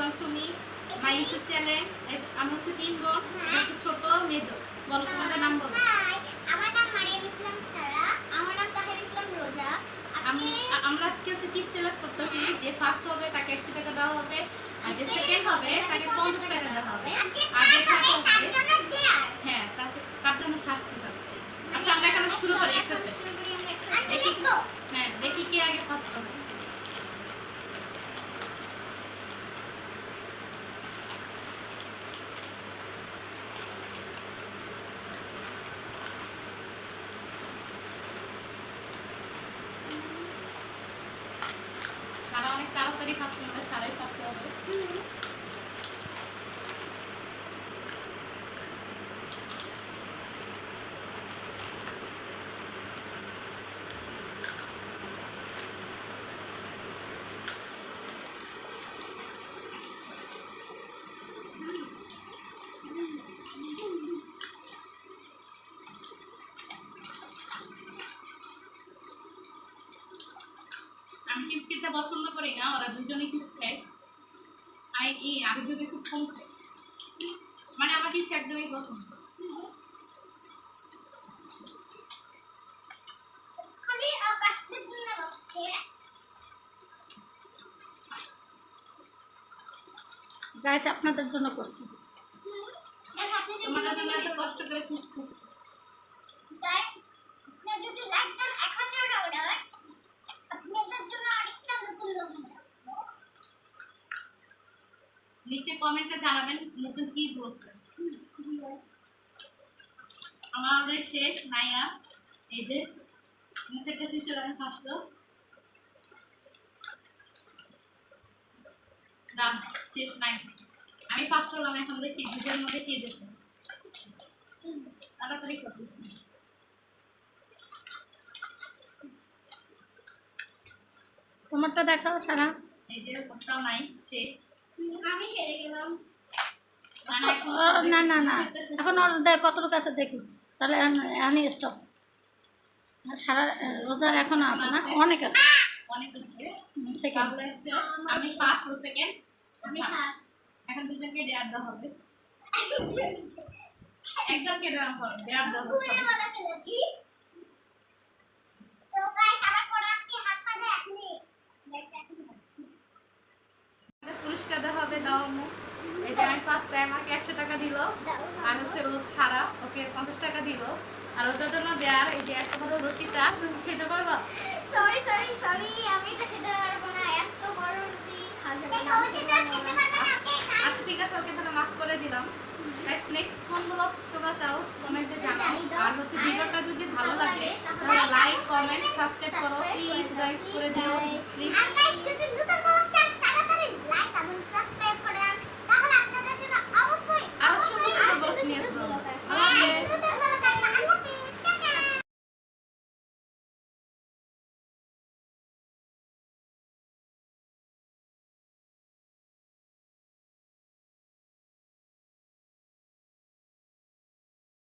Islam Sumi my YouTube channel আমরা হচ্ছে তিন বোন হচ্ছে ছোট মেজো। বলো তোমাদের নাম বলো। আমার নাম মারিয়াম ইসলাম সারা। আমার নাম তাহের ইসলাম রোজা। আজকে আমরা আজকে হচ্ছে চিপ চ্যালেঞ্জ করতেছি যে ফার্স্ট হবে তাকে একশো টাকা দেওয়া হবে আর যে সেকেন্ড হবে তাকে পঞ্চাশ টাকা দেওয়া হবে। আর যে থার্ড হবে তার হবে জন্য দেয়ার হ্যাঁ তাকে তার জন্য শাস্তি হবে আচ্ছা আমরা এখন শুরু করি একসাথে শুরু করি আমরা একসাথে দেখি। লেটস গো হ্যাঁ দেখি কে আগে ফার্স্ট হবে সারা অনেক তাড়াতাড়ি খাচ্ছে আমাদের সারাই খাচ্ছে হবে আমি চিপস খেতে পছন্দ করি না ওরা দুজনেই চিপস খায়। আর এই আমি যদি খুব কম খাই মানে আমার চিপস একদমই পছন্দ। গাছ আপনাদের জন্য করছি। তোমাদের জন্য এত কষ্ট করে চিপস খাচ্ছি গাইস আপনি যদি লাইক দেন এখন না ওটা আপনাদের জন্য আরেকটা নতুন লোক নিচে কমেন্টে জানাবেন নতুন কি বলছেন আমাদের শেষ নাইয়া এই যে শিশুর আমি ফার্স্ট দাম শেষ নাই। আমি ফার্স্ট হলাম এখন দেখি দুধের মধ্যে কে যেত তাড়াতাড়ি করতে তোমারটা দেখাও সারা। এই যে ওটাও নাই শেষ। আমি হেরে গেলাম। মানে না না না। এখন ওর দেখ কতটুকু আছে দেখি। তাহলে আনি স্টপ সারা রোজার এখনও আছে না? অনেক আছে। অনেক আছে। সেকেন্ড আমি ফার্স্ট সেকেন্ড আমি এখন দুজনকে দেয়ার দেওয়া হবে। একজনকে দেওয়া হবে দেয়ার দেওয়া হবে। আমি ফার্স্ট টাইম আমাকে একশো টাকা দিল। আর হচ্ছে সারা ওকে পঞ্চাশ টাকা দিল। আর ওটার জন্য দেয়ার এই যে একটা বড় রুটিটা তুমি খেতে পারবা? সরি সরি সরি আমি এটা খেতে পারব না এত বড় রুটি। খাওয়া যাবে না আমি খেতে পারব না ওকে আচ্ছা ঠিক আছে ওকে তাহলে মাফ করে দিলাম। নেক্সট কোন ব্লগ তোমরা চাও কমেন্টে জানাও। আর হচ্ছে ভিডিওটা যদি ভালো লাগে তাহলে লাইক কমেন্ট সাবস্ক্রাইব